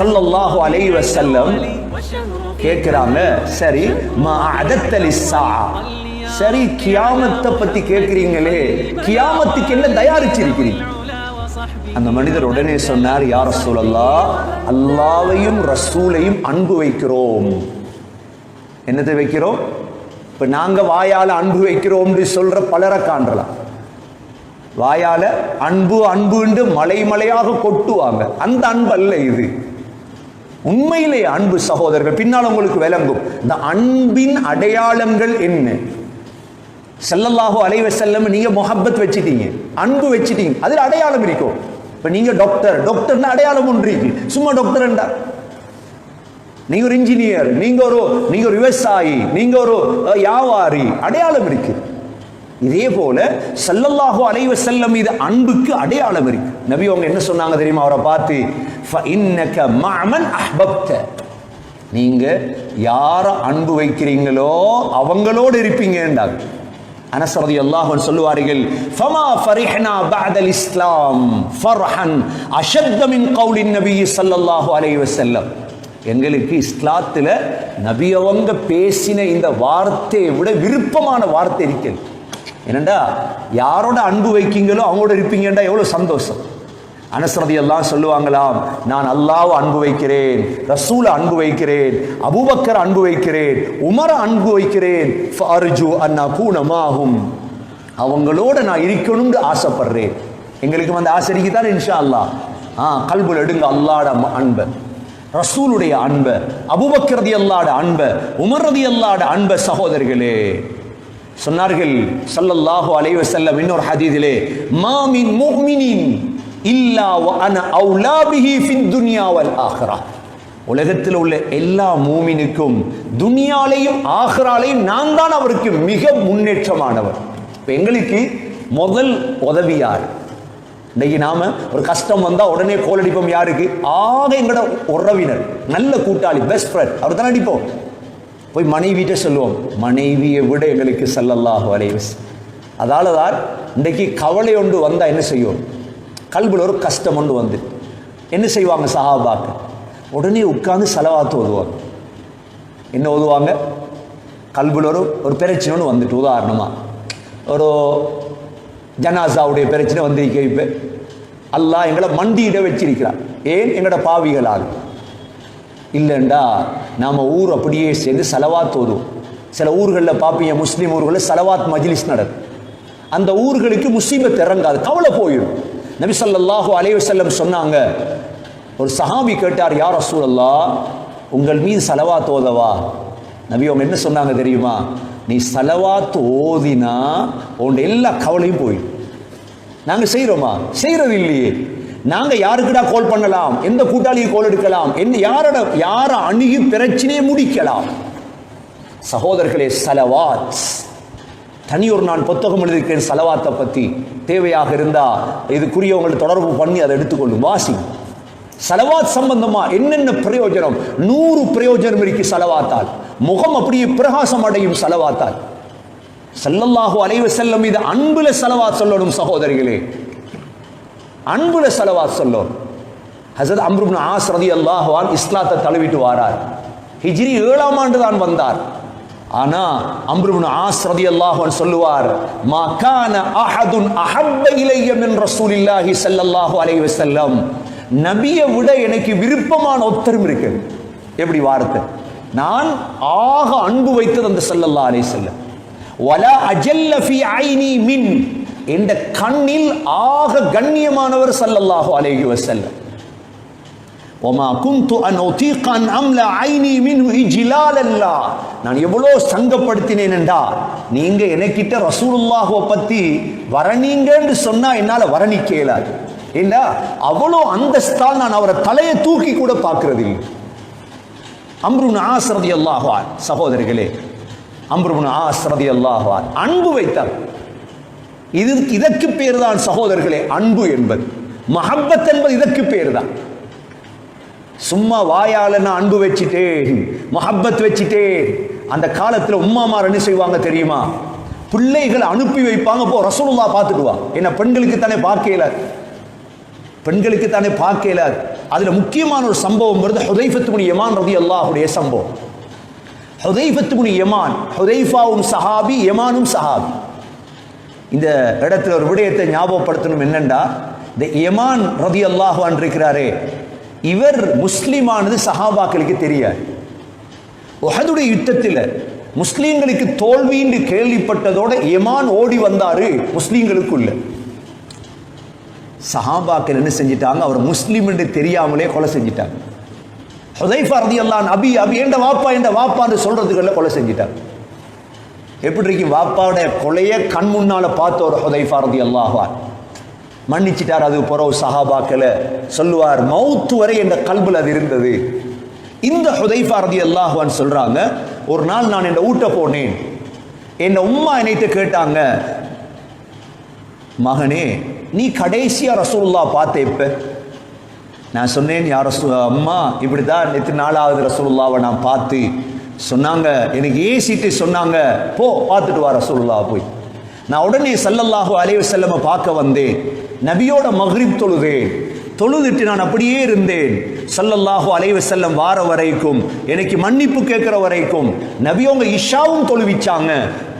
சல்லல்லாஹு அலைஹி வஸல்லம் கேட்கிறாங்க சரி மா அதத்தலி சரி கியாமத்தை பத்தி கேட்கிறீங்களே கியாமத்துக்கு என்ன தயாரிச்சிருக்கிறீங்க? அந்த மனிதர் உடனே சொன்னார் யார் ரசூலல்லா அல்லாவையும் ரசூலையும் அன்பு வைக்கிறோம். என்னத்தை வைக்கிறோம்? இப்ப நாங்க வாயால அன்பு வைக்கிறோம்னு சொல்ற பலரை காண்றலாம். வாயால அன்பு அன்புண்டு மலை மலையாக கொட்டுவாங்க. அந்த அன்பு அல்ல இது. உண்மையிலே அன்பு சகோதரர்கள் பின்னால் உங்களுக்கு விளங்கும். இந்த அன்பின் அடையாளங்கள் என்ன? செல்லல்லாஹு அலைவ செல்லம் நீங்க முஹப்பத் வச்சுட்டீங்க அன்பு வச்சுட்டீங்க அதில் அடையாளம் இருக்கும் இப்போ நீங்க டாக்டர் டாக்டர்னு அடையாளம் ஒன்று இருக்கு. சும்மா டாக்டர் என்றா? நீங்க ஒரு இன்ஜினியர் நீங்க ஒரு நீங்க ஒரு விவசாயி நீங்க ஒரு வியாபாரி அடையாளம் இருக்கு. இதே போல சல்லல்லாஹோ அலைவ செல்லம் இது அன்புக்கு அடையாளம் இருக்கு. நபி அவங்க என்ன சொன்னாங்க தெரியுமா? அவரை பார்த்து அஹ்பப்த. நீங்க யார அன்பு வைக்கிறீங்களோ அவங்களோடு இருப்பீங்கன்றாங்க அனசரதி அல்லாஹன் சொல்லுவார்கள் ஃபமா ஃபரிஹ்னா பஅதல் இஸ்லாம் ஃபர்ஹன் அஷத்த மின் கவுலின் நபி சல்லல்லாஹு அலைஹி செல்லம் எங்களுக்கு இஸ்லாத்தில் நபி அவங்க பேசின இந்த வார்த்தையை விட விருப்பமான வார்த்தை இருக்கிறது என்னண்டா யாரோட அன்பு வைக்கீங்களோ அவங்களோட இருப்பீங்கண்டா எவ்வளோ சந்தோஷம். அனஸ்ரதி எல்லாம் சொல்லுவாங்களாம் நான் அல்லாஹ் அன்பு வைக்கிறேன் ரசூல அன்பு வைக்கிறேன் அபூபக்கர் அன்பு வைக்கிறேன் உமர அன்பு வைக்கிறேன் ஃபர்ஜு அண்ணா கூணமாகும் அவங்களோட நான் இருக்கணும்னு ஆசைப்படுறேன். எங்களுக்கு வந்து ஆசைக்கு தான் இன்ஷா அல்லாஹ் ஆ கல்புல் எடுங்க அல்லாட அன்பை. ரசூலுடைய அன்பை அபூபக்கரதி அல்லாட அன்பை உமர்ரதி அல்லாட அன்பை சகோதரர்களே. சொன்னார்கள் சல்லல்லாஹு அலைவ செல்லம் இன்னொரு ஹதீதிலே மாமின் முஹ்மினின் இல்லா அன அவுலா ஃபின் துன்யாவல் ஆஹ்ரா. உலகத்தில் உள்ள எல்லா மூமினுக்கும் துனியாலையும் ஆஹ்ராலையும் நான் தான் அவருக்கு மிக முன்னேற்றமானவர். இப்போ எங்களுக்கு முதல் உதவி யார்? இன்னைக்கு நாம ஒரு கஷ்டம் வந்தா உடனே கோல் அடிப்போம் யாருக்கு? ஆக எங்கட உறவினர் நல்ல கூட்டாளி பெஸ்ட் ஃப்ரெண்ட் அவர் தான் அடிப்போம். போய் மனைவிட்ட சொல்லுவோம். மனைவியை விட எங்களுக்கு ஸல்லல்லாஹு அலைஹி வஸல்லம். அதால தான் இன்றைக்கு கவலை ஒன்று வந்தால் என்ன செய்வோம் கல்வியில் ஒரு கஷ்டம் ஒன்று வந்து. என்ன செய்வாங்க சஹாபாக்கு உடனே உட்காந்து செலவாத்து ஓதுவாங்க. என்ன ஓதுவாங்க? கல்வியில் ஒரு ஒரு பிரச்சனை ஒன்று வந்துட்டு உதாரணமாக ஒரு ஜனாசாவுடைய பிரச்சனை வந்திருக்க இப்போ. அல்லாஹ் எங்களை மண்டியிட வச்சிருக்கிறார். ஏன்? எங்களோட பாவிகளாகும் இல்லைண்டா நாம் ஊர் அப்படியே சேர்ந்து செலவாத் ஓதுவோம். சில ஊர்களில் பார்ப்பீங்க முஸ்லீம் ஊர்களில் செலவாத் மஜ்லிஸ் நடக்கும். அந்த ஊர்களுக்கு முஸ்லீமை திறங்காது கவலை போயிடும். நபி ஸல்லல்லாஹு அலைவசல்லம் சொன்னாங்க ஒரு சஹாபி கேட்டார் யார் அசூலல்லா உங்கள் மீது சலவாத் ஓதவா? நபி அவங்க என்ன சொன்னாங்க தெரியுமா? நீ சலவாத் ஓதினா உன் எல்லா கவலையும் போயிடும். நாங்கள் செய்கிறோமா செய்கிறது இல்லையே. நாங்க யாருக்குடா கால் பண்ணலாம்? எந்த கூட்டாளியை கால் எடுக்கலாம்? என்ன யாரோட யார அணுகி பிரச்சனையை முடிக்கலாம்? சகோதரர்களே சலவாத். தனியொரு நான் புத்தகம் எழுதியிருக்கேன் சலவாத்தை பத்தி. தேவையாக இருந்தா இதுக்குரியவங்களை தொடர்பு பண்ணி அதை எடுத்துக்கொள்ளும். வாசி. சலவாத் சம்பந்தமா என்னென்ன பிரயோஜனம்? நூறு பிரயோஜனம் இருக்கு சலவாத்தால். முகம் அப்படியே பிரகாசம் அடையும் சலவாத்தால். ஸல்லல்லாஹு அலைவு செல்லம் இது அன்புல செலவா சொல்லணும் சகோதரிகளே. அன்புல செலவா சொல்லும் ஹசரத் அம்ருப்னு ஆஸ் ரதி அன்ஹு இஸ்லாத்தை தழுவிட்டு வாரார். ஹிஜ்ரி ஏழாம் ஆண்டு தான் வந்தார். ஆனா அம்ருப்னு ஆஸ் ரதி அன்ஹு சொல்லுவார் மா கான அஹதுன் அஹப்ப இலைய மின் ரசூலில்லாஹி ஸல்லல்லாஹு அலைஹி வஸல்லம். நபியை விட எனக்கு விருப்பமான ஒத்தரும் இருக்கு. எப்படி வார்த்தை? நான் ஆக அன்பு வைத்தது அந்த சல்லல்லா அலைஹி வஸல்லம். வலா அஜல்ல ஃபீ ஐனி மின். என்ற கண்ணில் ஆக கண்ணியமானவர் ஸல்லல்லாஹு அலேஹி வஸல்லம். ஒமா குந்து அன் உதீக அம்ல ஐனி மின்ஹு இஜ்லாலல்லா நான் எவ்வளோ சங்கப்படுத்தினேன் என்றா நீங்க எனக்கிட்ட ரசூலுல்லாஹுவை பத்தி வரணீங்கன்னு சொன்னா என்னால் வரணிக்க இயலாது. ஏண்டா? அவ்வளோ அந்தஸ்தால் நான் அவரை தலையை தூக்கி கூட பார்க்கறது இல்லை அம்ருன் ஆஸ்ரதி அல்லாஹான் சகோதரர்களே அம்ருன் ஆசிரதி அல்லாஹான் அன்பு வைத்தார். இது இதற்கு பேர் தான் சகோதரர்களே அன்பு என்பது. மஹப்பத் என்பது இதற்கு பேர் தான் சும்மா வாயால நான் அன்பு வச்சுட்டேன் மஹப்பத் வச்சிட்டேன். அந்த காலத்துல உம்மாமார் என்ன செய்வாங்க தெரியுமா? பிள்ளைகளை அனுப்பி வைப்பாங்க. போ ரசூலுல்லா பார்த்துடுவா என்ன பெண்களுக்கு தானே பார்க்கல பெண்களுக்கு தானே பார்க்கல அதுல முக்கியமான ஒரு சம்பவம் வருது. ஹுதைஃபத்துமுனி யமான் ரதி அல்லாஹுடைய சம்பவம் ஹுதைஃபத்துமுனி யமான் ஹுதைஃபாவும் சஹாபி யமானும் சஹாபி. இந்த இடத்துல ஒரு விடயத்தை ஞாபகப்படுத்தணும் என்னண்டா? இந்த யமான் ரதி அல்லாஹான் இருக்கிறாரே இவர் முஸ்லீமானது சஹாபாக்களுக்கு தெரியாது. உஹதுடைய யுத்தத்தில் முஸ்லீம்களுக்கு தோல்வின்னு கேள்விப்பட்டதோட யமான் ஓடி வந்தாரு முஸ்லீம்களுக்குள்ள. சஹாபாக்கள் என்ன செஞ்சிட்டாங்க? அவர் முஸ்லீம் என்று தெரியாமலே கொலை செஞ்சிட்டாங்க. ஹுதைஃபா ரதியல்லான் அபி அபி என்ற வாப்பா என்ற வாப்பான்னு சொல்றதுக்குள்ள கொலை செஞ்சிட்டாங்க. எப்படி இருக்கு வாப்பாவுடைய கொலையை கண் முன்னால பார்த்த ஒரு ஹுதைஃபாரதி ரதியல்லாஹான் மன்னிச்சிட்டார் அது புறவு சஹாபாக்களை. சொல்லுவார் மௌத்து வரை என்ற கல்பில் அது இருந்தது. இந்த ஹுதைஃபாரதி ரதியல்லாஹான் சொல்றாங்க ஒரு நாள் நான் என்னை ஊட்ட போனேன். என் உம்மா என்னைட்டு கேட்டாங்க? மகனே நீ கடைசியா ரசூல்லா பார்த்த இப்ப நான் சொன்னேன் யார் ரசூ அம்மா இப்படி தான் நேற்று நாலாவது ரசூலுல்லாவை நான் பார்த்து சொன்னாங்க எனக்கு ஏசிட்டு சொன்னாங்க போ பார்த்துட்டு வர சொல்லா போய். நான் உடனே சல்லல்லாஹு அலைஹி செல்லம பார்க்க வந்தேன். நபியோட மஹ்ரிப் தொழுதேன். தொழுதுட்டு நான் அப்படியே இருந்தேன். சல்லல்லாஹு அலைவு செல்லம் வார வரைக்கும் எனக்கு மன்னிப்பு கேட்குற வரைக்கும் நபியோங்க இஷாவும் தொழுவிச்சாங்க.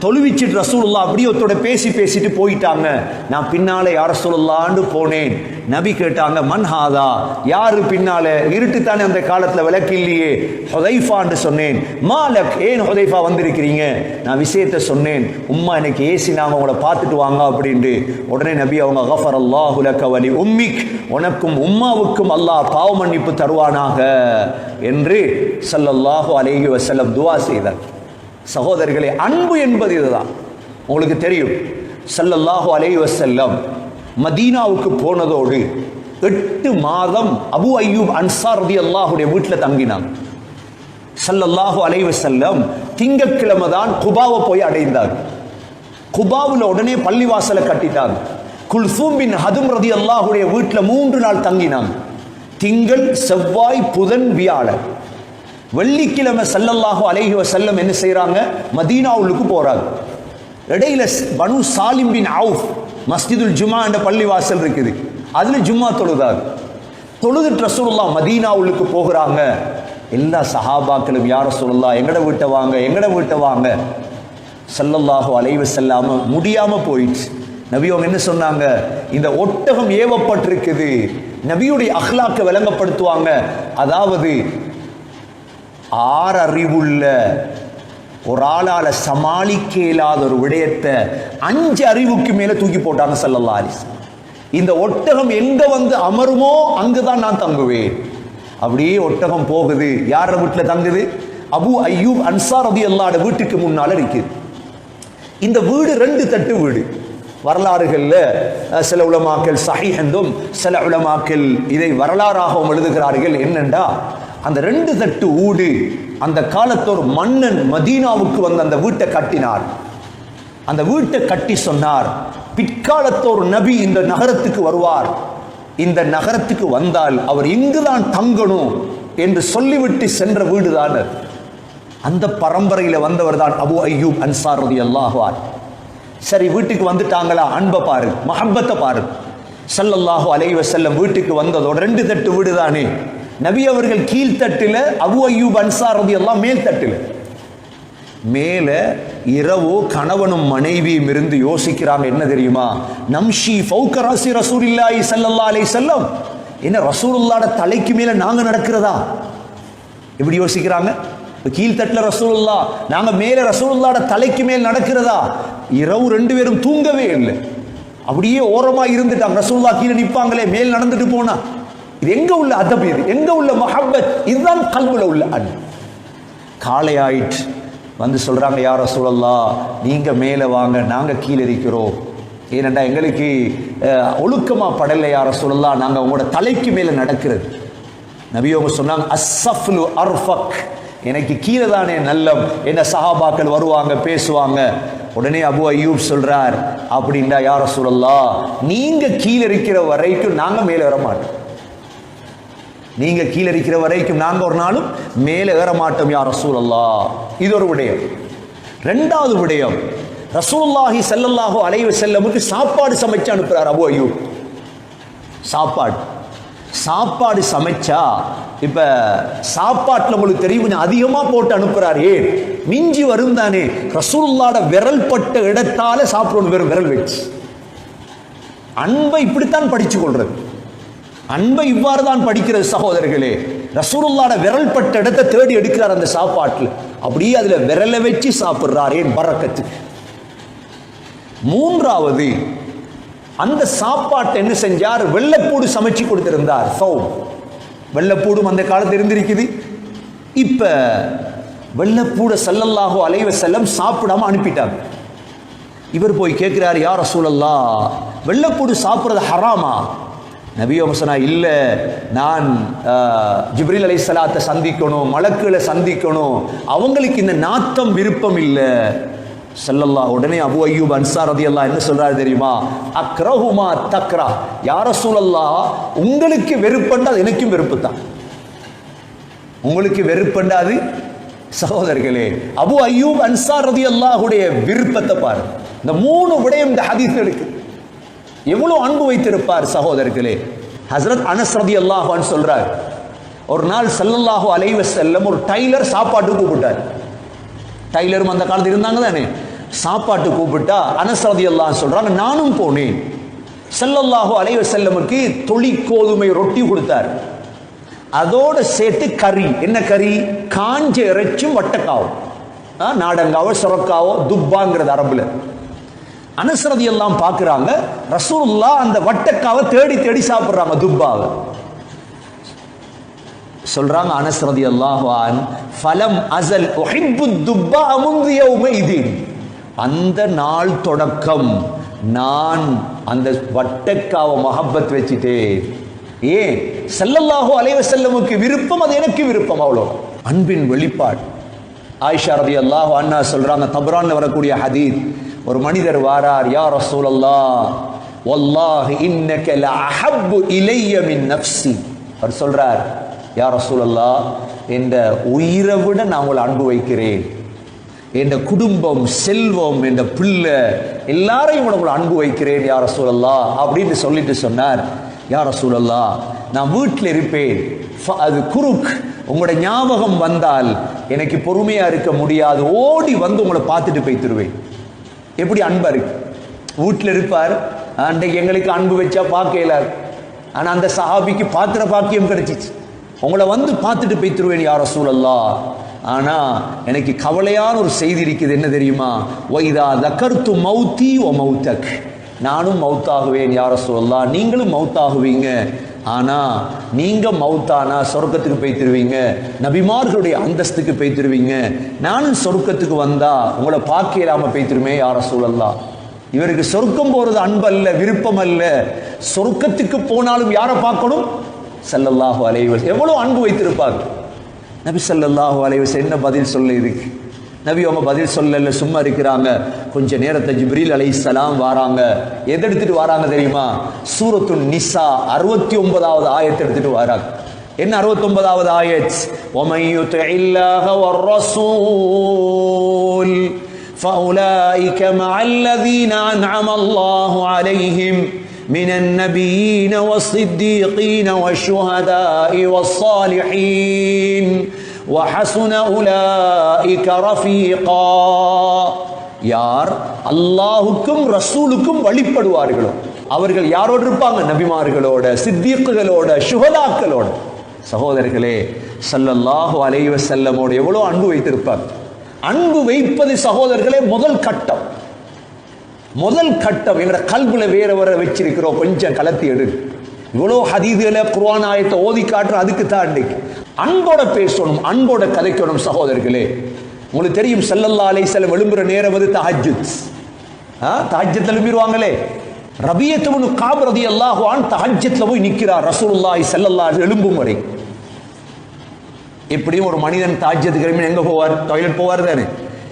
தொழுவிச்சிட்டு ரசூலுல்லா அப்படியே ஒருத்தோட பேசி பேசிட்டு போயிட்டாங்க. நான் பின்னாலே யார சொல்லலான்னு போனேன். நபி கேட்டாங்க மன்ஹாதா யாரு பின்னால? இருட்டு தானே அந்த காலத்துல விளக்கு இல்லையே? ஹொதைஃபான்னு சொன்னேன். மாலக் ஏன் ஹொதைஃபா வந்திருக்கிறீங்க? நான் விஷயத்த சொன்னேன். உம்மா எனக்கு ஏசி நாங்கள் உங்களை பார்த்துட்டு வாங்க அப்படின்ட்டு. உடனே நபி அவங்க கஃபர் அல்லாஹு வலி உம்மிக். உனக்கும் உம்மாவுக்கும் அல்லாஹ் பாவ மன்னிப்பு தருவானாக என்று சல்லல்லாஹு அலேஹி வசல்லம் துவா செய்தார். சகோதரர்களே அன்பு என்பது இதுதான். உங்களுக்கு தெரியும் சல்லல்லாஹு அலேஹி வசல்லம் மதீனாவுக்கு போனதோடு எட்டு மாதம் அபு ஐயூப் அன்சார் ரதி அல்லாஹுடைய வீட்டில் தங்கினாங்க. சல்லல்லாஹு அலைவு செல்லம் திங்கட்கிழமை தான் குபாவை போய் அடைந்தார் குபாவில் உடனே பள்ளிவாசலை கட்டிட்டாங்க. குல்சூம் பின் ஹதும் ரதி அல்லாஹுடைய வீட்டில் மூன்று நாள் தங்கினாங்க. திங்கள் செவ்வாய் புதன் வியாழன். வெள்ளிக்கிழமை சல்லல்லாஹோ அலைஹி செல்லம் என்ன செய்கிறாங்க மதீனாவுக்கு போகிறாங்க இடையில பனு சாலிம் பின் அவுஃப் மஸ்ஜிதுல் ஜுமா என்ற பள்ளிவாசல் இருக்குது. அதில் ஜும்மா தொழுதார் தொழுது ரசூலுல்லாஹ் மதீனாவுக்கு போகிறாங்க. எல்லா சஹாபாக்களும் யார சொல்லலாம் எங்கட வீட்டை வாங்க எங்கட வீட்டை வாங்க. ஸல்லல்லாஹு அலைவ செல்லாம முடியாமல் போயிடுச்சு. நபி அவங்க என்ன சொன்னாங்க? இந்த ஒட்டகம் ஏவப்பட்டிருக்குது. நபியுடைய அஹ்லாக்க விளங்கப்படுத்துவாங்க. அதாவது ஆறறிவுள்ள ஒரு ஆளால சமாளிக்க இயலாத ஒரு விடயத்தை அஞ்சு அறிவுக்கு மேல தூக்கி போட்டாங்க சல்லல்லா அலிஸ் இந்த ஒட்டகம் எங்க வந்து அமருமோ அங்குதான் நான் தங்குவேன். அப்படியே ஒட்டகம் போகுது. யார வீட்டுல தங்குது? அபு ஐயூப் அன்சார் ரதி அல்லாட வீட்டுக்கு முன்னால இருக்குது இந்த வீடு ரெண்டு தட்டு வீடு. வரலாறுகளில் சில உலமாக்கள் சஹி என்றும் சில உலமாக்கள் இதை வரலாறாகவும் எழுதுகிறார்கள். என்னண்டா அந்த ரெண்டு தட்டு ஊடு அந்த காலத்தோர் மன்னன் மதீனாவுக்கு வந்து அந்த வீட்டை கட்டினார். அந்த வீட்டை கட்டி சொன்னார் பிற்காலத்தோர் நபி இந்த நகரத்துக்கு வருவார். இந்த நகரத்துக்கு வந்தால் அவர் இங்குதான் தங்கணும் என்று சொல்லிவிட்டு சென்ற வீடுதான். அந்த பரம்பரையில் வந்தவர் தான் அபு ஐயூப் அன்சாரதி அல்லாஹார் சரி வீட்டுக்கு வந்துட்டாங்களா? அன்பை பாரு மஹப்பத்தை பாரு. சல்லல்லாஹு அலைவ செல்லம் வீட்டுக்கு வந்ததோட ரெண்டு தட்டு வீடு தானே நபி அவர்கள் கீழ்த்தட்டில் அபு ஐயூப் அன்சார் ரதி எல்லாம் மேல் தட்டில். மேல இரவோ கணவனும் மனைவியும் இருந்து யோசிக்கிறாங்க என்ன தெரியுமா? நம்ஷி ஃபௌக ராசி ரசூலில்லாஹி ஸல்லல்லாஹு செல்லம் வஸல்லம். என்ன ரசூலுல்லாட தலைக்கு மேல நாங்க நடக்கிறதா? எப்படி யோசிக்கிறாங்க. கீழ்த்தட்டில் ரசூலுல்லா நாங்கள் மேலே ரசூலுல்லாட தலைக்கு மேல் நடக்கிறதா? இரவு ரெண்டு பேரும் தூங்கவே இல்லை. அப்படியே ஓரமா இருந்துட்டாங்க. ரசூல்லா கீழே நிற்பாங்களே மேல் நடந்துட்டு போனா. இது எங்க உள்ள அதப் இது? எங்க உள்ள மஹப்பத்? இதுதான் கல்வில உள்ள அன்பு காலை ஆயிற்று. வந்து சொல்றாங்க யார சூழல்லா நீங்க மேலே வாங்க நாங்க கீழே இருக்கிறோம் ஏனெண்டா எங்களுக்கு ஒழுக்கமா படலை யார சூழல்லா நாங்க உங்களோட தலைக்கு மேலே நடக்கிறது. நபியவங்க சொன்னாங்க அஸ்ஸஃப்லு அர்ஃபக். எனக்கு கீழே தானே நல்லம். என்ன சஹாபாக்கள் வருவாங்க பேசுவாங்க. உடனே அபு ஐயூப் சொல்றார் அப்படின்டா யார சொல்லலா நீங்க கீழே இருக்கிற வரைக்கும் நாங்க மேலே வர மாட்டோம். நீங்க கீழே இருக்கிற வரைக்கும் நாங்க ஒரு நாளும் மேலே ஏற மாட்டோம் யார சூழல்லா இது ஒரு விடயம். ரெண்டாவது விடயம் ரசூல்லாஹி செல்லல்லாஹோ அலைவு செல்லமுக்கு சாப்பாடு சமைச்சு அனுப்புறார் அபு ஐயூப். சாப்பாடு. சாப்பாடு சமைச்சா இப்ப சாப்பாட்டுல உங்களுக்கு தெரியும் கொஞ்சம் அதிகமா போட்டு அனுப்புறாரு. மிஞ்சி வரும் தானே ரசூல்லாட விரல் பட்ட இடத்தால சாப்பிடணும் வெறும் விரல் வச்சு. அன்பை இப்படித்தான் படிச்சு கொள்றது. அன்பை இவ்வாறு தான் படிக்கிறது சகோதரர்களே. ரசூலுல்லாட விரல் பட்ட இடத்தை தேடி எடுக்கிறார் அந்த சாப்பாட்டில். அப்படியே அதுல விரலை வச்சு சாப்பிடுறார் ஏன் பறக்கத்துக்கு மூன்றாவது அந்த சாப்பாட்டை என்ன செஞ்சார்? வெள்ளைப்பூடு சமைச்சு கொடுத்திருந்தார். சௌம் வெள்ளைப்பூடும் அந்த காலத்தில் இருந்திருக்குது. இப்ப வெள்ளைப்பூட செல்லல்லாகோ அலைவ செல்லம் சாப்பிடாம அனுப்பிட்டாங்க. இவர் போய் கேட்கிறார் யார் ரசூலல்லா வெள்ளைப்பூடு சாப்பிட்றது ஹராமா? நபி இல்லை நான் ஜிப்ரில் அலை சலாத்தை சந்திக்கணும் மலக்குகளை சந்திக்கணும். அவங்களுக்கு இந்த நாத்தம் விருப்பம் இல்லை. செல்லல்லா உடனே அபு ஐயூப் அன்சார் ரதியல்லாஹ் என்ன சொல்றாரு தெரியுமா? அக்ரஹுமா தக்ரா. யார சூழல்லா உங்களுக்கு வெறுப்பண்டா அது எனக்கும் வெறுப்பு தான் உங்களுக்கு வெறுப்பண்டாது சகோதரர்களே அபு ஐயூப் அன்சார் ரதி அல்லாஹுடைய விருப்பத்தை பாரு இந்த மூணு விடயம் இந்த ஹதீஸ்களுக்கு எவ்வளவு அன்பு வைத்திருப்பார் சகோதரர்களே. ஹஸ்ரத் அனஸ் ரதியல்லாஹு சொல்றார் ஒரு நாள் ஸல்லல்லாஹு அலைவ செல்லம் ஒரு டைலர் சாப்பாட்டுக்கு கூப்பிட்டார். டைலரும் அந்த காலத்தில் இருந்தாங்க தானே. சாப்பாட்டு கூப்பிட்டா அனஸ் எல்லாம் சொல்றாங்க நானும் போனேன். செல்லல்லாஹோ அலைய செல்லமுக்கு தொழி கோதுமை ரொட்டி கொடுத்தார். அதோட சேர்த்து கறி. என்ன கறி? காஞ்ச இறைச்சும் வட்டக்காவும். ஆ, நாடங்காவோ சுரக்காவோ துப்பாங்கிறது அரபுல. அனுசரதி எல்லாம் பார்க்குறாங்க ரசூல்லா அந்த வட்டக்காவை தேடி தேடி சாப்பிட்றாங்க துப்பாவை. சொல்றாங்க அனஸ்ரதி அல்லாஹான் ஃபலம் அசல் உஹிப்பு துப்பா அமுந்திய உமைதீன் அந்த நாள் தொடக்கம் நான் அந்த வட்டக்காவை மஹப்பத் வச்சுட்டேன். ஏன்? செல்லல்லாஹோ அலைவ செல்லமுக்கு விருப்பம் அது எனக்கு விருப்பம் அவ்வளோ அன்பின் வெளிப்பாடு. ஆயிஷா ரதி அல்லாஹ் அண்ணா சொல்றாங்க தபரான் வரக்கூடிய ஹதீத் ஒரு மனிதர் வாரார் யார் ரசூலல்லாஹ் வல்லாஹ் இன்னக்கல அஹப்பு இலைய மின் நஃப்ஸி. அவர் சொல்றார் யா ரசூலல்லாஹ் என்ற உயிரை விட நான் உங்களை அன்பு வைக்கிறேன். என் குடும்பம் செல்வம் என் பிள்ளை எல்லாரையும் உங்களை அன்பு வைக்கிறேன் யார் ரசூலல்லா அப்படின்னு சொல்லிட்டு சொன்னார். யார் ரசூலல்லா நான் வீட்டில் இருப்பேன். ஃப- அது குறுக் உங்களோட ஞாபகம் வந்தால் எனக்கு பொறுமையா இருக்க முடியாது. ஓடி வந்து உங்களை பார்த்துட்டு போய்த்துருவேன். எப்படி அன்பா இருக்கு? வீட்டில் இருப்பார். அன்றைக்கு எங்களுக்கு அன்பு வச்சா பார்க்கல. ஆனால் ஆனா அந்த சஹாபிக்கு பாத்திர பாக்கியம் கிடைச்சிச்சு. உங்களை வந்து பார்த்துட்டு போய்த்திருவேன் யார சூழல்லா ஆனா எனக்கு கவலையான ஒரு செய்தி இருக்குது. என்ன தெரியுமா? வைதா தக்கர்த்து மௌத்தி ஓ மௌத்தக். நானும் மௌத்தாகுவேன் யார சொல்லலாம் நீங்களும் மௌத்தாகுவீங்க. ஆனா நீங்க மௌத்தானா சொர்க்கத்துக்கு போய்த்திருவீங்க நபிமார்களுடைய அந்தஸ்துக்கு போய்த்திருவீங்க நானும் சொர்க்கத்துக்கு வந்தா உங்களை பார்க்க இல்லாம போய்த்திருமே யார சூழல்லாம் இவருக்கு சொர்க்கம் போறது அன்பல்ல விருப்பம் அல்ல சொர்க்கத்துக்கு போனாலும் யாரை பார்க்கணும்? ஸல்லல்லாஹு அலைஹி வஸல்லம் எவ்வளவு அன்பு வைத்திருப்பாங்க நபி ஸல்லல்லாஹு அலைஹி வஸல்லம் என்ன பதில் சொல்ல இதுக்கு நபி அவங்க பதில் சொல்லல சும்மா இருக்கிறாங்க கொஞ்ச நேரத்தை ஜிப்ரீல் அலைஹிஸ்ஸலாம் வாராங்க எதை எடுத்துட்டு வராங்க தெரியுமா சூரத்து நிசா அறுபத்தி ஒன்பதாவது ஆயத்தை எடுத்துட்டு வராங்க என்ன அறுபத்தி ஒன்பதாவது ஆயத் وَمَن يُطِعِ اللَّهَ وَالرَّسُولَ فَأُولَئِكَ مَعَ الَّذِينَ أَنْعَمَ اللَّهُ عَلَيْهِمْ من النبيين والصديقين والشهداء والصالحين وحسن أولئك رفيقا யார் அல்லாஹுக்கும் ரசூலுக்கும் வழிபடுவார்களோ அவர்கள் யாரோடு இருப்பாங்க நபிமார்களோட சித்திக்குகளோட சுகதாக்களோட சகோதரர்களே ஸல்லல்லாஹு அலைஹி வஸல்லமோட எவ்வளவு அன்பு வைத்திருப்பாங்க அன்பு வைப்பது சகோதரர்களே முதல் கட்டம் முதல் கட்டம் எங்கட கல்புல வேற வர வச்சிருக்கிறோம். கொஞ்சம் கலத்தி எடு. இவ்வளோ ஹதீதுல குர்ஆன் ஆயத்தை ஓதி காட்டுற அதுக்கு தான் இன்னைக்கு அன்போட பேசணும் அன்போட கதைக்கணும் சகோதரர்களே. உங்களுக்கு தெரியும் செல்லல்லா அலை வஸல்லம் எழும்புற நேரம் வந்து தஹஜ்ஜுத். ஆ எழுப்பிடுவாங்களே எழும்பிடுவாங்களே ரபியத்துவனு காப் ரலியல்லாஹு அன் போய் நிற்கிறார் ரசூலுல்லாஹி செல்லல்லா எழும்பும் வரை. எப்படியும் ஒரு மனிதன் தாஜ்யத்துக்கு எங்க போவார்? டாய்லெட் போவார் தானே.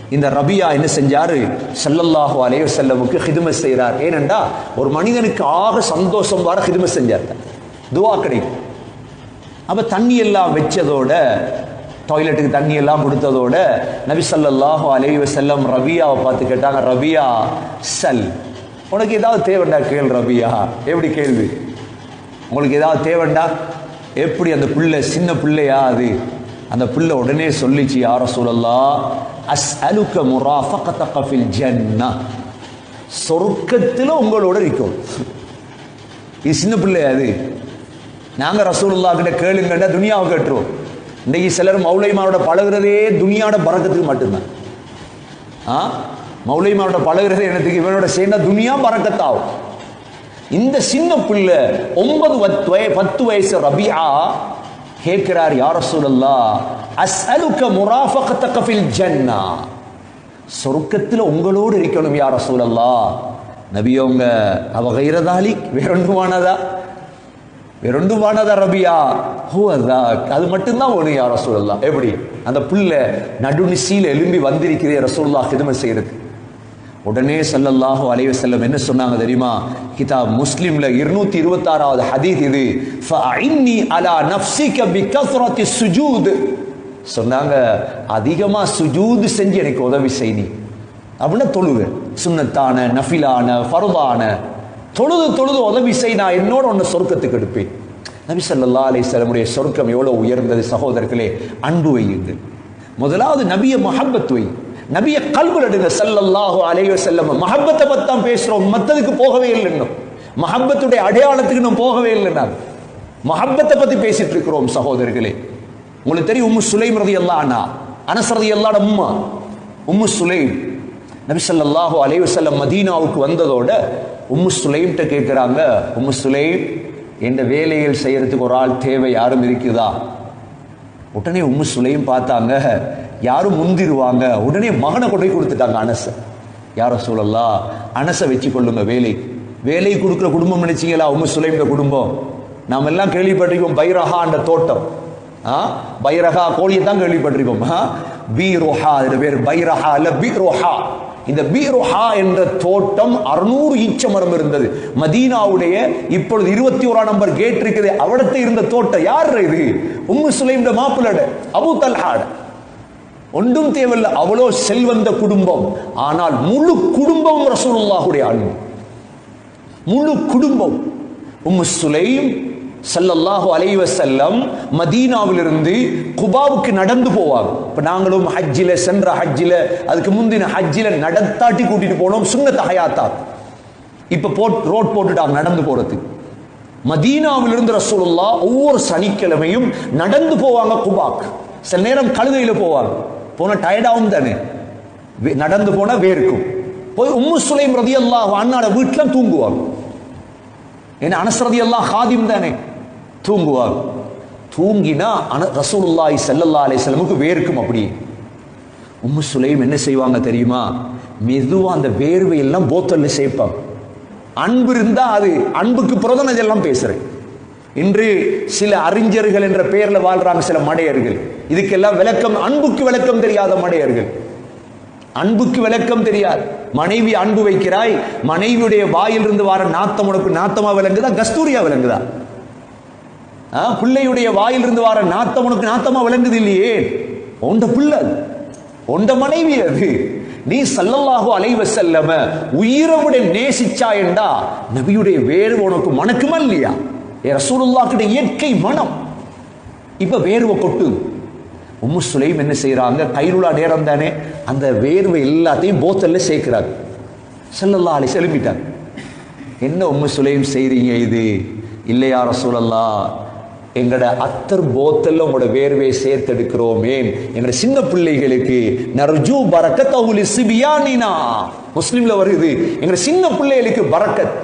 இந்த ரபியா என்ன செஞ்சாரு? ஸல்லல்லாஹு அலைய செல்லமுக்கு ஹிதுமை செய்கிறார் ஏனென்றா ஒரு மனிதனுக்கு ஆக சந்தோஷம் வர ஹிதுமை செஞ்சார். துவா கிடைக்கும். அப்ப தண்ணி எல்லாம் வச்சதோட டாய்லெட்டுக்கு தண்ணி எல்லாம் கொடுத்ததோட நபி சல்லாஹு அலைய செல்லம் ரபியாவை பார்த்து கேட்டாங்க ரபியா சல் உனக்கு ஏதாவது தேவைண்டா? கேள் ரபியா. எப்படி கேள்வி? உங்களுக்கு ஏதாவது தேவைண்டா? எப்படி அந்த பிள்ளை சின்ன பிள்ளையா அது? அந்த பிள்ளை உடனே சொல்லிச்சு யார சூழல்லா அஸ் அலுக்க முராஃபகத்தக ஜன்னா. சொர்க்கத்தில் உங்களோட இருக்கும் இது சின்ன பிள்ளை அது. நாங்கள் ரசூலுல்லா கிட்ட கேளுங்கண்டா துனியாவை கேட்டுருவோம். இன்னைக்கு சிலர் மௌலைமாரோட பழகுறதே துனியாவோட பறக்கத்துக்கு மட்டும்தான். ஆ? மௌலைமாரோட பழகுறதே என்னத்துக்கு? இவனோட சேர்ந்தா துனியா பறக்கத்தாகும். இந்த சின்ன பிள்ளை ஒன்பது பத்து பத்து வயசு ரபியா கேட்கிறார் யார் ரசூலல்லா அஸ்அலுக்க முராஃபகத்தக ஃபில் ஜன்னா. சொர்க்கத்தில் உங்களோடு இருக்கணும் யார சூழல்லா நபியோங்க அவகைரதாலி வேறொன்றுமானதா? வேறொன்றுமானதா ரபியா? ஹூ அதா அது மட்டும்தான் ஒன்று யார சூழல்லா எப்படி? அந்த புள்ள நடுநிசீல எழும்பி வந்திருக்கிறே ரசூல்லா கிதமை செய்யறது உடனே சல்லல்லாஹு அலைய செல்லம் என்ன சொன்னாங்க தெரியுமா? கிதாப் முஸ்லிம்ல இருநூத்தி இருபத்தாறாவது ஹதீத் இது. ஃபஇன்னி அலா நஃப்ஸிக பிகஸ்ரத்தி சுஜூத். சொன்னாங்க அதிகமா சுஜூது செஞ்சு எனக்கு உதவி செய் நீ. அப்படின்னா தொழுது. சுன்னத்தான நஃபிலான ஃபருதான. தொழுது தொழுது உதவி செய் நான் என்னோட ஒன்று சொர்க்கத்துக்கு எடுப்பேன். நபி சல்லா அலைஹி வஸல்லமுடைய சொர்க்கம் எவ்வளவு உயர்ந்தது சகோதரர்களே அன்பு வையுங்கள். முதலாவது நபிய மஹப்பத் வை. நபிய கல்புல் எடுங்க. சல்லல்லாஹோ அலையோ செல்லம் மஹப்பத்தை பத்தி தான் பேசுறோம். மத்ததுக்கு போகவே இல்லை இன்னும். மஹப்பத்துடைய அடையாளத்துக்கு இன்னும் போகவே இல்லை நான் மஹப்பத்தை பத்தி பேசிட்டு இருக்கிறோம் சகோதரர்களே. உங்களுக்கு தெரியும் உம்மு சுலைம் அல்லா அண்ணா அனசரதை அல்லாட உம்மா. உம்மு சுலைம். நபி சல்லாஹோ அலைஹி வஸல்லம் மதீனாவுக்கு வந்ததோட உம்மு சுலைம்கிட்ட கேட்குறாங்க உம்மு சுலைம் எந்த வேலையில் செய்யறதுக்கு ஒரு ஆள் தேவை யாரும் இருக்குதா? உடனே உம்மு சுலையும் பார்த்தாங்க யாரும் முந்திருவாங்க. உடனே மகனை கொண்டு போய் கொடுத்துட்டாங்க அனச. யார சூழல்லா அனசை வச்சு கொள்ளுங்க வேலை. வேலை கொடுக்குற குடும்பம் நினைச்சிங்களா? உம்மு சுலைம்ட குடும்பம். நாம் எல்லாம் கேள்விப்பட்டிருக்கோம் பைரஹா அந்த தோட்டம். ஆ? பைரஹா கோழியை தான் கேள்விப்பட்டிருக்கோம். ஆ? பீரோஹா அது பேர் பைரஹா இல்ல பீரோஹா. இந்த பீரோஹா என்ற தோட்டம் அறுநூறு ஈச்ச மரம் இருந்தது. மதீனாவுடைய இப்பொழுது இருபத்தி ஓராம் நம்பர் கேட் இருக்குது. அவடத்தை இருந்த தோட்டம் யார் இது? உம்மு சுலைம்ட மாப்பிள்ளட அபு தல்ஹாட. ஒன்றும் தேவையில்லை. அவ்வளோ செல்வந்த குடும்பம். ஆனால் முழு குடும்பம் ரசூலுல்லாஹுடைய ஆளுமை. முழு குடும்பம். உம்மு சுலைம் சல்லல்லாஹு அலைவ செல்லம் மதீனாவிலிருந்து குபாவுக்கு நடந்து போவாங்க. இப்போ நாங்களும் ஹஜ்ஜில சென்ற ஹஜ்ஜில அதுக்கு முந்தின ஹஜ்ஜில நடத்தாட்டி கூட்டிட்டு போனோம். சுன்னத் ஹயாத்தா. இப்போ போட் ரோட் போட்டுட்டாங்க நடந்து போறதுக்கு. மதீனாவிலிருந்து ரசூலுல்லா ஒவ்வொரு சனிக்கிழமையும் நடந்து போவாங்க குபாக் சில நேரம் கழுதையில் போவாங்க. போனால் டயர்டாகும் தானே? நடந்து போனால் வேர்க்கும். போய் உம்மு சுலைம் ரதியல்லாஹு அண்ணாட வீட்டில் தூங்குவாங்க. ஏன்னா அனசரதி எல்லாம் ஹாதிம் தானே? தூங்குவார் தூங்கினா அன ரசூலுல்லாய் செல்லல்லா அலைஹி வஸல்லமுக்கு வேர்க்கும் அப்படி உம்மு சுலைம் என்ன செய்வாங்க தெரியுமா? மெதுவாக அந்த வேர்வை எல்லாம் போத்தல்ல சேர்ப்பாங்க. அன்பு இருந்தால் அது அன்புக்கு பிரதம இதெல்லாம் பேசுகிறேன் இன்று சில அறிஞர்கள் என்ற பெயர்ல வாழ்றாங்க சில மடையர்கள். இதுக்கெல்லாம் விளக்கம் அன்புக்கு விளக்கம் தெரியாத மடையர்கள். அன்புக்கு விளக்கம் தெரியாது. மனைவி அன்பு வைக்கிறாய் மனைவியுடைய வாயிலிருந்து வர நாத்தம் உனக்கு நாத்தமா விளங்குதா கஸ்தூரியா விளங்குதா? ஆ, பிள்ளையுடைய வாயிலிருந்து வர நாத்தம் உனக்கு நாத்தமா விளங்குது இல்லையே? உண்ட பிள்ளை அது. உண்ட மனைவி அது. நீ சல்லல்லாஹு அலைவ செல்லம உயிரவுடைய நேசிச்சா என்றா நபியுடைய வேறு உனக்கு மணக்குமா இல்லையா? ஏ ரசூலுல்லாஹ்வுடைய இயற்கை மனம் இப்ப வேர்வை கொட்டு. உம்மு சுலைம் என்ன செய்யறாங்க கைருளா நேரம் தானே. அந்த வேர்வை எல்லாத்தையும் போத்தல்ல சேர்க்கிறாங்க. செல்லல்லா அலை செலும்பிட்டாங்க என்ன உம்மு சுலைம் செய்றீங்க இது? இல்லையா ரசூலல்லா எங்கட அத்தர் போத்தல்ல உங்களோட வேர்வையை சேர்த்தெடுக்கிறோமே ஏன் எங்கட சின்ன பிள்ளைகளுக்கு நர்ஜு பரக்கத்தவுலி சிபியானினா. முஸ்லீம்ல வருது. எங்கட சின்ன பிள்ளைகளுக்கு பரக்கத்.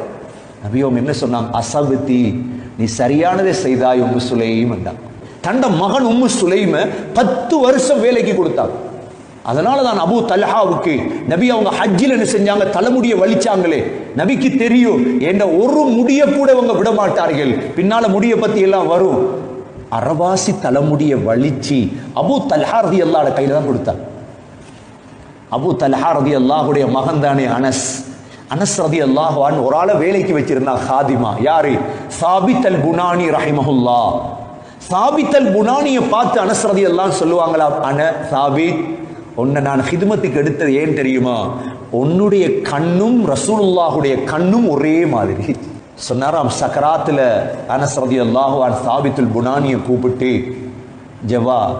நபியோம் என்ன சொன்னாங்க? அசபுத்தி நீ சரியானதை செய்தாய் உம்மு சுலையும் என்றான். தண்ட மகன் உம்மு சுலைம பத்து வருஷம் வேலைக்கு கொடுத்தாங்க அதனால தான் அபு தல்ஹாவுக்கு நபி அவங்க ஹஜ்ஜில் என்ன செஞ்சாங்க? தலைமுடியை வலிச்சாங்களே. நபிக்கு தெரியும். என்ற ஒரு முடிய கூட அவங்க விட மாட்டார்கள் பின்னால முடிய பத்தி எல்லாம் வரும். அரவாசி தலைமுடியை வலிச்சு அபு தல்ஹா ரதி அல்லாட கையில தான் கொடுத்தாங்க அபு தல்ஹா ரதி அல்லாஹுடைய மகன் தானே அனஸ். அனஸ் ரதி அல்லாஹான் ஒரு ஆளை வேலைக்கு வச்சிருந்தா ஹாதிமா. யாரு? சாபித் அல் புனானி ரஹிமஹுல்லா. சாபித் அல் புனானியை பார்த்து அனஸ் ரதி அல்லாஹ் சொல்லுவாங்களா? அன சாபித் உன்னை நான் ஹிதுமத்துக்கு எடுத்தது ஏன் தெரியுமா? உன்னுடைய கண்ணும் ரசூலுல்லாஹுடைய கண்ணும் ஒரே மாதிரி. சொன்னாராம் சக்கராத்துல அனஸ் ரலியல்லாஹு அன் சாபித்துல் புனானியை கூப்பிட்டு ஜவா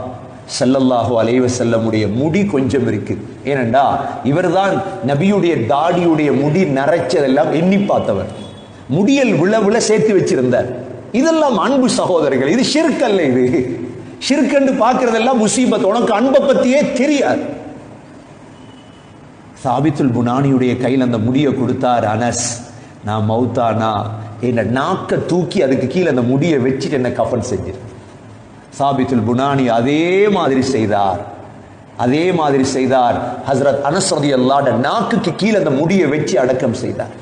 செல்லல்லாஹு அலைவ செல்லமுடைய முடி கொஞ்சம் இருக்கு. ஏனண்டா இவர்தான் நபியுடைய தாடியுடைய முடி நரைச்சதெல்லாம் எண்ணி பார்த்தவர். முடியல் விழ விழ சேர்த்து வச்சிருந்தார். இதெல்லாம் அன்பு சகோதரர்கள். இது ஷிர்கல்ல இது. ஷிர்கண்டு பார்க்கறதெல்லாம் முசீபத். உனக்கு அன்பை பத்தியே தெரியாது. சாபித்துல் புனானியுடைய கையில் அந்த முடியை கொடுத்தார் அனஸ். நான் மௌத்தானா? என்னை நாக்க தூக்கி அதுக்கு கீழே அந்த முடியை வச்சுட்டு என்ன கஃபன் செஞ்சிரு. சாபித்துல் புனானி அதே மாதிரி செய்தார். அதே மாதிரி செய்தார். ஹஸ்ரத் அனஸ்ரதி அல்லாட நாக்குக்கு கீழே அந்த முடியை வச்சு அடக்கம் செய்தார்.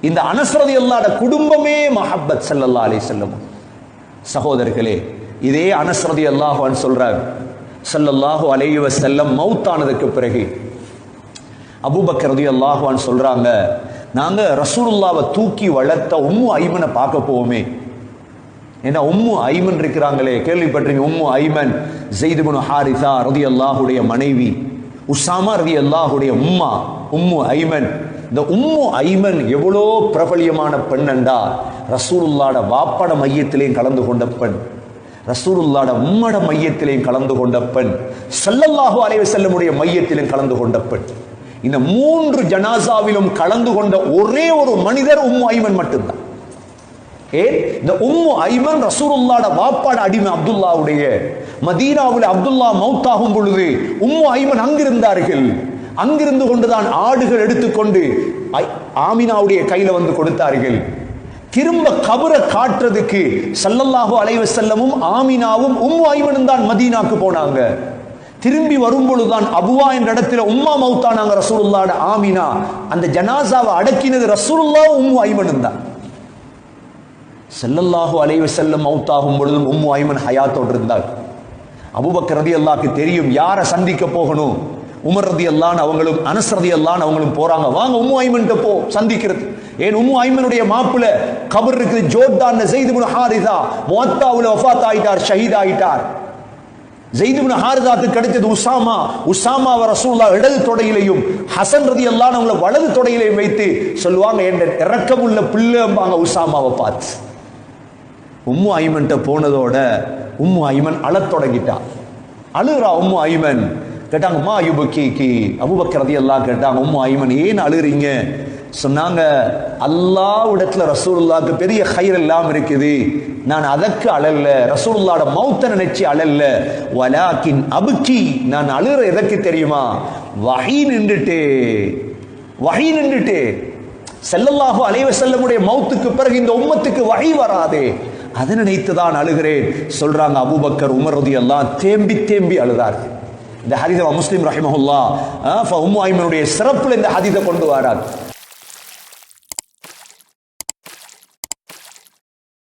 இந்த அனஸ்ரதி அல்லாட குடும்பமே மஹப்பத் சல்லல்லா அலி செல்லும் சகோதரர்களே இதே அனஸ்ரதி அல்லாஹ்வான் சொல்றார். சல்லல்லாஹு அலைஹி செல்லம் மௌத்தானதுக்கு பிறகு. அபூபக்கர் ரதி அன்ஹு சொல்றாங்க நாங்க ரசூலுல்லாவை தூக்கி வளர்த்த உம்மு ஐமனை பார்க்க போவோமே. ஏன்னா உம்மு ஐமன் இருக்கிறாங்களே? கேள்விப்பட்டிருங்க உம்மு ஐமன் ஜெயிதுபுன் ஹாரிசா ரதி அல்லாஹுடைய மனைவி உஷாமா ரதி அல்லாஹுடைய உம்மா உம்மு ஐமன். இந்த உம்மு ஐமன் எவ்வளோ பிரபலியமான பெண்ணண்டா ரசூலுல்லாட வாப்பட மையத்திலேயும் கலந்து கொண்ட பெண். ரசூலுல்லாட உம்மட மையத்திலேயும் கலந்து கொண்ட பெண். ஸல்லல்லாஹு அலைவ செல்லமுடைய மையத்திலும் கலந்து கொண்ட பெண். இந்த மூன்று ஜனாசாவிலும் கலந்து கொண்ட ஒரே ஒரு மனிதர் உம்மு ஐமன் மட்டும்தான். ஏன் இந்த உம்மு ஐமன் ரசூலுல்லாட வாப்பாட அடிமை அப்துல்லாவுடைய. மதீனாவில் அப்துல்லா மௌத்தாகும் பொழுது உம்மு ஐமன் அங்கிருந்தார்கள். அங்கிருந்து கொண்டுதான் ஆடுகள் எடுத்துக்கொண்டு ஐ- ஆமினாவுடைய கையில வந்து கொடுத்தார்கள். திரும்ப கபரை காட்டுறதுக்கு சல்லல்லாஹு அலைவ செல்லமும் ஆமினாவும் உம்மு ஐமனும் தான் மதீனாக்கு போனாங்க. திரும்பி வரும்பொழுதுதான் அபுவா என்ற இடத்துல உம்மா மௌத்தானாங்க ரசூலுல்லாட ஆமினா. அந்த ஜனாசாவை அடக்கினது ரசூலுல்லா உம்மு ஐமனும் தான். செல்லல்லாஹு அலைவ செல்லும் மவுத்தாகும் பொழுதும் உம்மு ஐமன் ஹயாத்தோடு இருந்தார் அபுபக்கர் ரதி தெரியும் யாரை சந்திக்க போகணும்? உமர் ரதி அவங்களும் அனஸ் ரதி அவங்களும் போறாங்க. வாங்க உம்மு ஐமன்கிட்ட போ சந்திக்கிறது. ஏன் உம்மு ஐமனுடைய மாப்பிள கபர் இருக்குது ஜோர்தான் செய்து முன் ஹாரிதா முவத்தாவுல வஃபாத் ஆயிட்டார் ஷஹீத் ஆயிட்டார் ஜெய்துபின் ஹாரிதாக்கு கிடைத்தது உசாமா. உசாமா ரசூல்லா இடது தொடையிலையும் ஹசன் ரதி அல்லாஹ் அவங்கள வலது தொடையிலையும் வைத்து சொல்லுவாங்க என்ற இறக்கமுள்ள பிள்ளைம்பாங்க உசாமாவை பார்த்து. உம்மு ஐமன்ட்ட போனதோட உம்மு ஐமன் அழத் தொடங்கிட்டா. அழுகிறா உம்மு ஐமன் கேட்டாங்க மா யுபக்கி கி? அபுபக்கர் ரதி கேட்டாங்க உம்மு ஐமன் ஏன் அழுகிறீங்க சொன்னாங்க அல்லாஹ்விடத்துல ரசூலுல்லாஹ்க்கு பெரிய கயிறு எல்லாம் இருக்குது. நான் அதற்கு அழல்ல. ரசூலுல்லாஹ்ட மௌத்த நினைச்சு அழல்ல. வலாக்கின் அபுக்கி நான் அழுகிற எதற்கு தெரியுமா? வகை நின்றுட்டே. வகை நின்றுட்டே. ஸல்லல்லாஹு அலைவ செல்லமுடைய மௌத்துக்கு பிறகு இந்த உம்மத்துக்கு வகை வராதே. அதை நினைத்து தான் அழுகிறேன். சொல்றாங்க அபூபக்கர் உமர் எல்லாம் தேம்பி தேம்பி அழுதார்கள் இந்த ஹரிதவா முஸ்லீம் ரஹிமஹுல்லா உம்மு ஐமனுடைய சிறப்பில் இந்த ஹதீஸை கொண்டு வரார்.